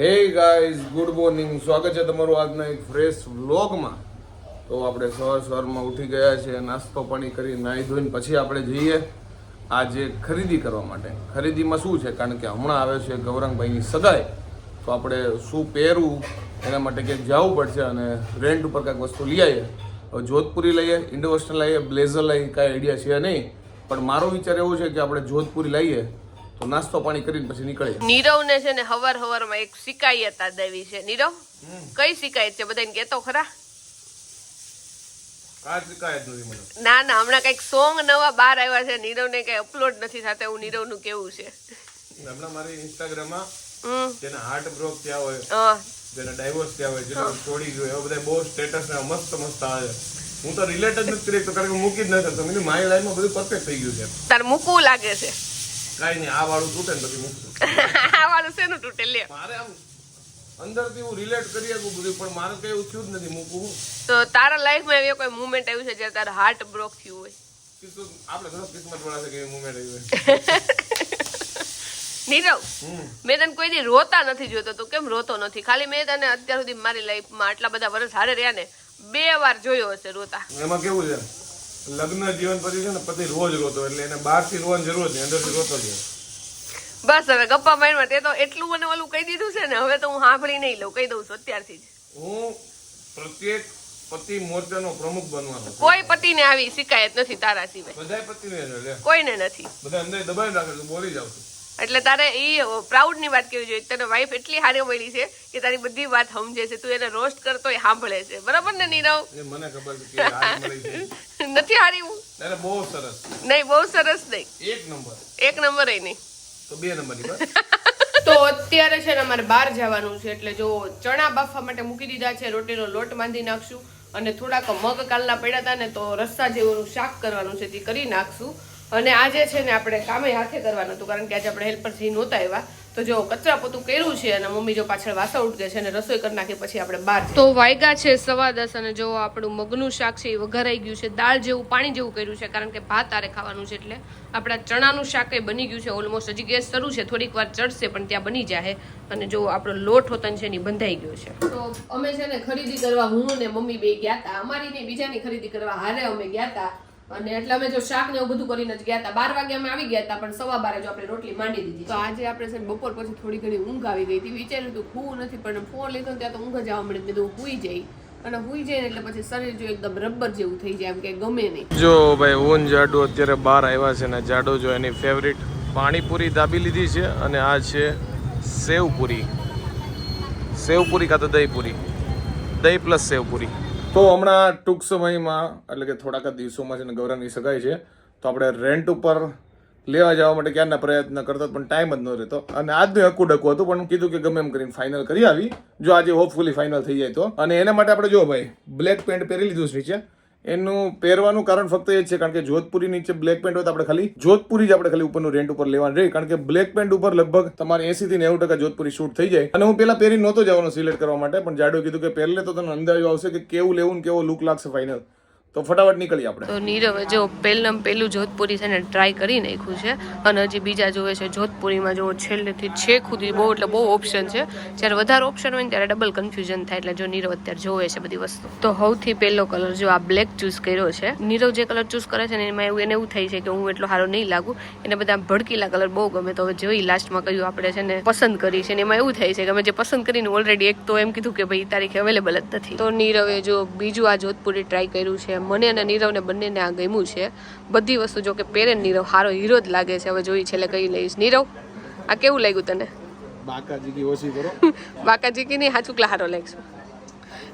Hey guys, good morning. સ્વાગત છે તમારું આજના એક ફ્રેશ વ્લોગમાં. તો આપણે સવાર સવારમાં ઉઠી ગયા છે નાસ્તો પાણી કરી, નાહી ધોઈને પછી આપણે જઈએ આજે ખરીદી કરવા માટે. ખરીદીમાં શું છે? કારણ કે હમણાં આવે છે ગૌરંગભાઈની સગાઈ. તો આપણે શું પહેરવું? એના માટે ક્યાંક જવું પડશે અને રેન્ટ ઉપર કાંઈક વસ્તુ લઈ આવીએ. જોધપુરી લઈએ ઇન્ડો વેસ્ટર્ન લઈએ બ્લેઝર લઈએ, કાંઈ આઈડિયા છે નહીં. પણ મારો વિચાર એવો છે કે આપણે જોધપુરી લઈએ. તો નાસ્તો પાણી કરીને પછી નીકળે નીરવ ને છે ને હવાર હવારમાં એક શિકાયત દેવી છે. નીરવ કઈ શિકાયત છે? બધાને કેતો ખરા? ના ના હમણાં કંઈક સોંગ નવા બહાર આવ્યા છે. નીરવ ને કઈ અપલોડ નથી થતા એવું નીરવનું કેવું છે? હમણાં મારી ઇન્સ્ટાગ્રામમાં જેને હાર્ટ બ્રોક થયા હોય જેને ડાયવોર્સ થયા હોય જેને છોડી ગયો એવા બધા બહુ સ્ટેટસ ને મસ્ત મસ્ત આવે. હું તો રિલેટ જ નથી કરી કારણ કે મૂકી જ નથી તો મેં મારી લાઈફમાં બધું પરફેક્ટ થઈ ગયું છે. તાર મૂકવું લાગે છે. કાંઈ નહીં આ વાળું તૂટે ને પછી મૂકશું. આ વાળું શેનું તૂટે? લે મારે આમ અંદરથી હું રિલેટ કરી શકું બધું પણ મારે કઈ એવું થયું જ નથી મૂકવું તો તારા લાઈફમાં એવી કોઈ મુમેન્ટ આવ્યું છે જ્યારે તારા હાર્ટ બ્રોક થયું હોય? આપણે ઘણો કિસ્મત વાળા છે કે એવી મુમેન્ટ આવી હોય. નીરવ મેં તને કોઈ દી રોતા નથી જોતો તું કેમ રોતો નથી? ખાલી મેં તને અત્યાર સુધી મારી લાઈફમાં આટલા બધા વર્ષ હારે રહ્યા ને બે વાર જોયો હશે રોતા. એમાં કેવું છે? લગ્ન જીવન પછી છે ને પતિ રોજ રોતો એટલે એને બહારથી રોવાની જરૂર જ અંદરથી રોતો જ બસ હવે ગપ્પા મારવા તે તો એટલું મને ઓલું કહી દીધું છે ને હવે તો હું સાંભળી નહીં લઉં કહી દઉં છું અત્યારથી જ. હું પ્રત્યેક પતિ મોરચાનો પ્રમુખ બનવાનો કોઈ પતિને આવી શિકાયત નથી તારા સિવાય. બધા પતિને કોઈને નથી. બધા અંદર દબાઈ રાખે બોલી જાવ છું. એટલે તારે એ પ્રાઉડની વાત કેવી જોઈએ? તને વાઈફ એટલી હારી મળી છે કે તારી બધી વાત સમજે છે. તું એને રોસ્ટ કરતો એ સાંભળે છે. બરાબર ને નીરવ? મને ખબર છે કે આ મળી છે. નથી હારી હું? બહુ સરસ. નહીં બહુ સરસ નહીં. એક નંબર. એક નંબર નહીં. તો બે નંબરની બસ તો અત્યારે છે ને અમારે બહાર જવાનું છે એટલે જો ચણા બાફવા માટે મૂકી દીધા છે રોટીનો લોટ બાંધી નાખશું અને થોડાક મગ કાલના પડ્યા હતા ને તો રસ્તા જેવું શાક કરવાનું છે તે કરી નાખશું. અને આજે છે ને આપણે કામે હાથે કરવાનું હતું કારણ કે આજે આપણે હેલ્પરથી નહોતા આવ્યા તો જો કચરા પોતું કર્યું છે અને મમ્મી જો પાછળ વાસા ઉઠકે છે અને રસોઈ કરી નાખી પછી આપણે બહાર તો વાયગા છે સવા દસ અને જો આપણું મગનું શાક છે એ વઘારાઈ ગયું છે દાળ જેવું પાણી જેવું કર્યું છે કારણ કે ભાત આરે ખાવાનું છે એટલે આપણા ચણાનું શાક એ બની ગયું છે ઓલમોસ્ટ હજી ગેસ શરૂ છે થોડીક વાર ચડશે પણ ત્યાં બની જાય અને જો આપણો લોટ હોતન છે એની બંધાઈ ગયો છે. તો અમે છે ને ખરીદી કરવા હું ને મમ્મી બે ગયા હતા અમારી ને બીજાની ખરીદી કરવા હારે અમે ગયા હતા અને એટલે અમે જો શાક ને એવું બધું કરીને જ ગયા હતા. બાર વાગે અમે આવી ગયા હતા પણ સવા બારે જો આપણે રોટલી માંડી દીધી તો આજે આપણે છે ને બપોર પછી થોડી ઘણી ઊંઘ આવી ગઈ હતી. વિચાર્યું હતું હું નથી પણ ફોન લીધો ત્યાં તો ઊંઘ જ આવવા મળી મેં હુઈ જઈ. અને હુઈ જાય એટલે પછી શરીર જો એકદમ રબર જેવું થઈ જાય એમ કે ગમે નહીં. જો ભાઈ ઊન જાડો અત્યારે બહાર આવ્યા છે ને જાડો જો એની ફેવરિટ પાણીપુરી દાબી લીધી છે અને આ છે સેવપુરી. સેવપુરી કાં તો દહીંપુરી. દહીં પ્લસ સેવપુરી. તો હમણાં ટૂંક સમયમાં, એટલે કે થોડાક જ દિવસોમાં છે ને ગૌરવની સગાઈ છે, તો આપણે રેન્ટ ઉપર લેવા જવા માટે ક્યારના પ્રયત્ન કરતા પણ ટાઈમ જ ન રહેતો. અને આજનું હક્કું ડકું હતું, પણ કીધું કે ગમે એમ કરીને ફાઇનલ કરી આવી. જો આજે હોપફુલી ફાઇનલ થઈ જાય તો. અને એના માટે આપણે જો ભાઈ બ્લેક પેન્ટ પહેરી લીધું છે નીચે. એનું પહેરવાનું કારણ ફક્ત એ છે, કારણ કે જોધપુરી નીચે બ્લેક પેન્ટ હોય તો આપણે ખાલી જોધપુરી જ આપણે ખાલી ઉપરનું રેન્ટ ઉપર લેવાનું રહી, કારણ કે બ્લેક પેન્ટ ઉપર લગભગ તમારે એસી થી નેવું ટકા જોધપુરી શૂટ થઈ જાય. અને હું પેલા પહેરી નહોતો જવાનો સિલેક્ટ કરવા માટે, પણ જાડો કીધું કે પહેરલે તો તને અંદાજો આવશે કે કેવું લેવું ને કેવો લુક લાગશે ફાઇનલ તો ફટાફટ નીકળી આપણે. તો નીરવે, જો પહેલમ પહેલું જોધપુરી છે ને ટ્રાય કરી નાખ્યું છે. અને હજી બીજા જોવે છે જોધપુરીમાં, જો છેલ્લેથી છેક સુધી બહુ એટલે બહુ ઓપ્શન છે. જ્યારે વધારે ઓપ્શન હોય ત્યારે ડબલ કન્ફ્યુઝન થાય એટલે જો નીરવ અત્યારે જોવે છે બધી વસ્તુ. તો સૌથી પહેલો કલર જો આ બ્લેક ચૂઝ કર્યો છે. નીરવ જે કલર ચૂઝ કરે છે ને, એમાં એવું એને એવું થાય છે કે હું એટલો સારો નહીં લાગુ. એને બધા ભડકીલા કલર બહુ ગમે. તો હવે જોઈ લાસ્ટમાં કહ્યું આપણે છે ને, પસંદ કરી છે ને, એમાં એવું થાય છે કે અમે જે પસંદ કરીને ઓલરેડી એક તો એમ કીધું કે ભાઈ તારીખે અવેલેબલ જ નથી. તો નીરવે જો બીજું આ જોધપુરી ટ્રાય કર્યું છે. મને અને નીરવને બંનેને આ ગમ્યું છે. બધી વસ્તુ જો કે પહેરે ને નીરવ સારો હીરો જ લાગે છે. હવે જોઈ છેલ્લે કઈ લઈશ. નીરવ આ કેવું લાગ્યું તને? બાકાજીકી ઓછી કરો. બાકાજીકી નહીં હાચુકલા હારો લાગશું.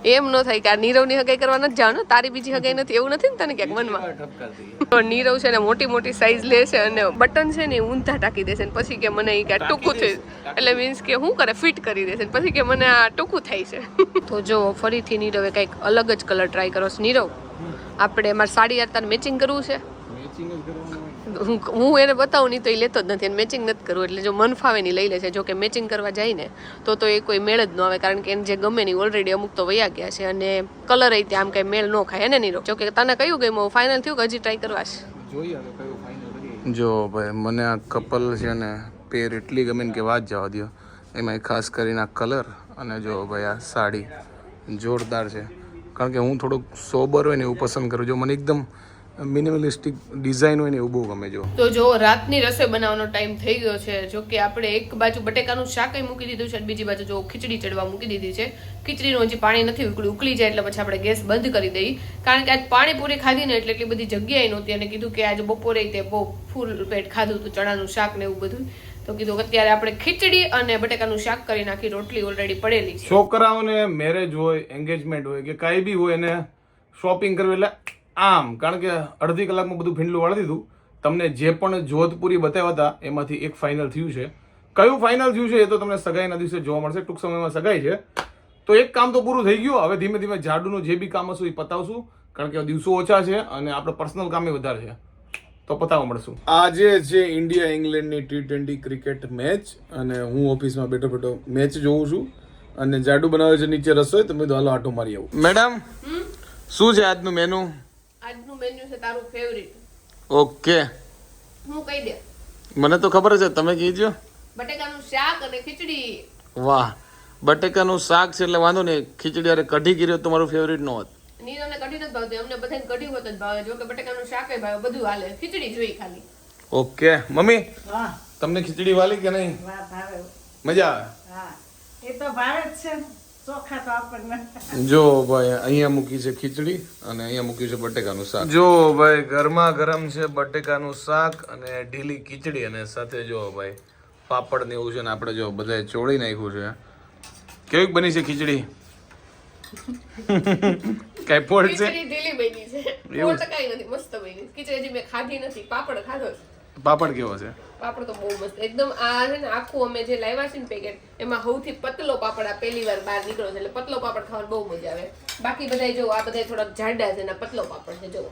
એમ ન થાય કે આ નીરવની હગાઈ કરવા નથી જવાનું તારી બીજી હગાઈ નથી એવું નથી ને તને ક્યાંક મનમાં? તો નીરવ છે ને મોટી મોટી સાઈઝ લે છે અને બટન છે ને ઊંધા ટાંકી દેશે ને પછી કે મને કે ટૂંકું થયું એટલે મીન્સ કે શું કરે? ફિટ કરી દેશે ને પછી કે મને આ ટૂંકું થાય છે. તો જો ફરીથી નીરવે કંઈક અલગ જ કલર ટ્રાય કરો નીરવ આપણે મારે સાડી અત્યારે તારે મેચિંગ કરવું છે. મેચિંગ જ કરવાનું હું હું એને બતાવું નહીં તો એ લેતો જ નથી. એને મેચિંગ નથી કરવું. એટલે જો મન ફાવે નહીં લઈ લે છે. જો કે મેચિંગ કરવા જાય ને તો તો એ કોઈ મેળ જ ન આવે. કારણ કે એને જે ગમે નહીં ઓલરેડી અમુક તો વયા ગયા છે. અને કલર એ ત્યાં આમ કંઈ મેળ ન ખાય. ને નીરો જો કે તને કયું ગયું ફાઇનલ થયું કે હજી ટ્રાય કરવા છે? જો ભાઈ મને આ કપલ છે ને પેર એટલી ગમે ને કે વાત જવા દો એમાં ખાસ કરીને આ કલર અને જો ભાઈ આ સાડી. જોરદાર છે. કારણ કે હું થોડુંક સોબર હોય ને એવું પસંદ કરું. જો મને એકદમ મિનિમલિસ્ટિક ડિઝાઇન હોય ને એવું બહુ ગમે, જો. તો જો રાતની રસોઈ બનાવવાનો ટાઈમ થઈ ગયો છે, જો કે આપણે એક બાજુ બટેકાનું શાક મૂકી દીધું છે બીજી બાજુ જો ખીચડી ચડવા મૂકી દીધી છે. ખીચડીનું હજી પાણી નથી ઉકળી ઉકળી જાય એટલે પછી આપણે ગેસ બંધ કરી દઈએ કારણ કે આજ પાણીપુરી ખાધી ને એટલે એટલી બધી જગ્યાએ નહોતી અને કીધું કે આજે બપોરે તે બહુ ફૂલ પેટ ખાધું હતું ચણાનું શાક ને એવું બધું. તો કીધું અત્યારે આપણે ખીચડી અને બટેકાનું શાક કરી નાખી, રોટલી ઓલરેડી પડેલી છે. છોકરાઓને મેરેજ હોય એન્ગેજમેન્ટ હોય કે કાંઈ બી હોય, એને શોપિંગ કરવી એટલે આમ, કારણ કે અડધી કલાકમાં બધું ભીંડલું વાળી દીધું. તમને જે પણ જોધપુરી બતાવ્યા હતા, એમાંથી એક ફાઇનલ થયું છે. કયું ફાઇનલ થયું છે એ તો તમને સગાઈના દિવસે જોવા મળશે, ટૂંક સમયમાં સગાઈ છે. તો એક કામ તો પૂરું થઈ ગયું, હવે ધીમે ધીમે ઝાડુનું જે બી કામ હશું એ પતાવશું, કારણ કે દિવસો ઓછા છે અને આપણે પર્સનલ કામ વધારે છે. તો પતાવવા મળશું. આજે છે ઇન્ડિયા ઇંગ્લેન્ડની ટી ટ્વેન્ટી ક્રિકેટ મેચ અને હું ઓફિસમાં બેઠો બેઠો મેચ જોઉં છું અને જાડુ બનાવે છે નીચે રસોઈ તો મેં તો હાલો આટો મારી આવું. મેડમ શું છે આજનું મેનુ આજનું મેનુ છે તારું ફેવરિટ ઓકે. હું કહી દે. મને તો ખબર છે તમે કહીજો બટેકાનું શાક અને ખીચડી. વાહ. બટેકાનું શાક છે એટલે વાંધો નહીં. ખીચડી અરે કઢી ગીર્યો તો મારું ફેવરિટ ન હોત. નીરવને કઢી નથી ભાવતી અમને બધાને કઢી હોત જ ભાવે. જો કે બટેકાનું શાક ભાવે બધું હાલે. ખીચડી જોઈ ખાલી. ઓકે. મમ્મી હા. તમને ખીચડી વાલી કે નહીં? ભાવે. મજા આવે? હા. એ તો ભાવે જ છે. ને. ચોખા તો આપણને. જો ભાઈ અહીંયા મૂકી છે ખીચડી અને અહીંયા મૂક્યું છે બટેકાનું શાક. જો ભાઈ ગરમા ગરમ છે બટેકાનું શાક અને ઢીલી ખીચડી અને સાથે જો ભાઈ પાપડ ને એવું છે ને આપણે જો બધાએ ચોળી નાખ્યું છે. કેવી બની છે ખીચડી? કઈ પોટ છે? ઢીલી બની છે. એવું કાંઈ નથી મસ્ત બની ખીચડી હજી મેં ખાધી નથી પાપડ ખાધો છે. પાપડ કેવો છે? પાપડ તો બહુ મસ્ત એકદમ આ છે ને આખું અમે જે લાવ્યા છે ને પેકેટ એમાં સૌથી પતલો પાપડ આ પહેલી વાર બહાર નીકળ્યો છે એટલે પતલો પાપડ ખાવાની બહુ મજા આવે. બાકી બધા જો આ બધા થોડાક જાડા છે ને પતલો પાપડ છે જો.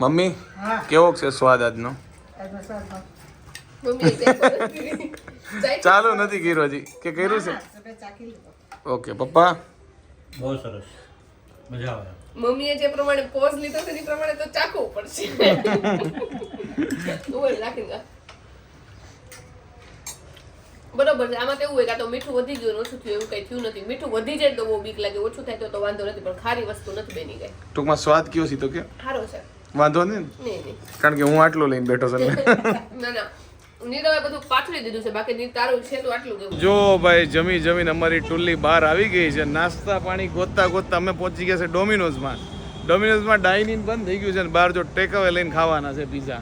મમ્મી કેવો છે સ્વાદ આજનો? ચાલુ નથી કર્યું હજી. કે કર્યું છે? ઓકે પપ્પા? બહુ સરસ. મજા આવે મમ્મીએ જે પ્રમાણે પોઝ લીધો છે એ પ્રમાણે તો ચાખવું પડશે. ઓય રાખીને બરોબર છે આમાં કેવું હોય કાં તો મીઠું વધી ગયું ઓછું થયું એવું કઈ થયું નથી. મીઠું વધી જાય તો બહુ બીક લાગે ઓછું થાય તો તો વાંધો નથી પણ ખારી વસ્તુ નથી બની ગઈ. ટૂંકમાં સ્વાદ કયો છે કે? સારો છે. વાંધો નહીં કારણ કે હું આટલો લઈને બેઠો છું ના ના. જો ભાઈ, જમી જમીને અમારી ટુલ્લી બહાર આવી ગઈ છે. નાસ્તા પાણી ગોતતા ગોતતા અમે પહોંચી ગયા છે ડોમિનોઝમાં ડોમિનોઝમાં ડાઇનિંગ બંધ થઈ ગયું છે ને બહાર જો ટેક લઈને ખાવાના છે પીઝા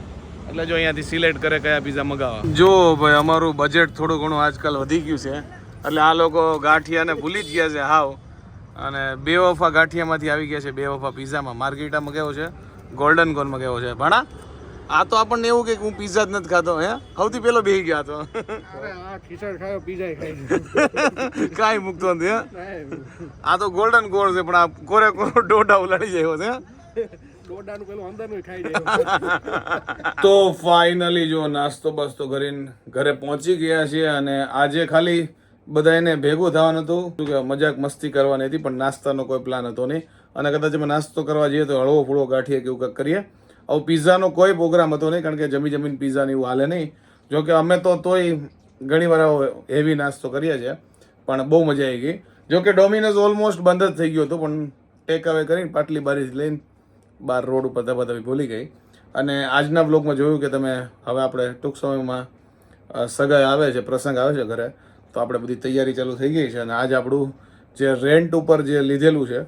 એટલે જો અહીંયાથી સિલેક્ટ કરે કયા પીઝા મગાવવા. જો ભાઈ, અમારું બજેટ થોડું ઘણું આજકાલ વધી ગયું છે. એટલે આ લોકો ગાંઠિયાને ભૂલી જ ગયા છે, હાવ. અને બે વફા ગાંઠિયામાંથી આવી ગયા છે બે વફા પીઝામાં માર્ગેટા મગાવ્યો છે ગોલ્ડન કોર્ન મગાવ્યો છે. ભણા? આ તો આપણને એવું કે હું પીઝા જ નથી ખાતો હે? સૌથી પેલો બેહી ગયા તો. કાંઈ મૂકતો નથી હે? આ તો ગોલ્ડન ગોળ છે પણ આ કોરે કોરો ડોડા ઉલાડી જાય છે તો ફાઇનલી જો નાસ્તો બાસ્તો કરીને ઘરે પહોંચી ગયા છીએ અને આજે ખાલી બધા એને ભેગું થવાનું હતું. કે મજાક મસ્તી કરવાની હતી પણ નાસ્તાનો કોઈ પ્લાન હતો નહીં. અને કદાચ અમે નાસ્તો કરવા જઈએ તો હળવો ફૂળો ગાંઠીએ કે એવું કંઈક કરીએ. આવું પિઝાનો કોઈ પ્રોગ્રામ હતો નહીં, કારણ કે જમી જમીન પિઝા ને એવું હાલે નહીં. જો કે અમે તો તોય ઘણી વાર હેવી નાસ્તો કરીએ છીએ, પણ બહુ મજા આવી ગઈ. જોકે ડોમિનોઝ ઓલમોસ્ટ બંધ જ થઈ ગયો હતો, પણ ટેક અવે કરીને પાટલી બારીથી લઈને બહાર રોડ ઉપર ધબા ધબી ભૂલી ગઈ. અને આજના બ્લોગમાં જોયું કે તમે, હવે આપણે ટૂંક સમયમાં સગાઈ આવે છે, પ્રસંગ આવે છે ઘરે, તો આપણે બધી તૈયારી ચાલુ થઈ ગઈ છે. અને આજ આપણું જે રેન્ટ ઉપર જે લીધેલું છે,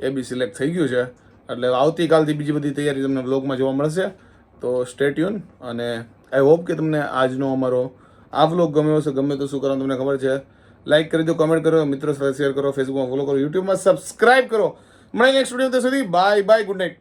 એ બી સિલેક્ટ થઈ ગયું છે. એટલે આવતીકાલથી બીજી બધી તૈયારી તમને બ્લોગમાં જોવા મળશે. તો સ્ટેટ્યુન અને આઈ હોપ કે તમને આજનો અમારો આ વ્લોગ ગમ્યો હશે. ગમે તો શું કરવાનું તમને ખબર છે? લાઇક કરી દો કમેન્ટ કરો, મિત્રો સાથે શેર કરો ફેસબુકમાં ફોલો કરો યુટ્યુબમાં સબસ્ક્રાઇબ કરો. મળે નેક્સ્ટ વીડિયો સુધી. Bye bye good night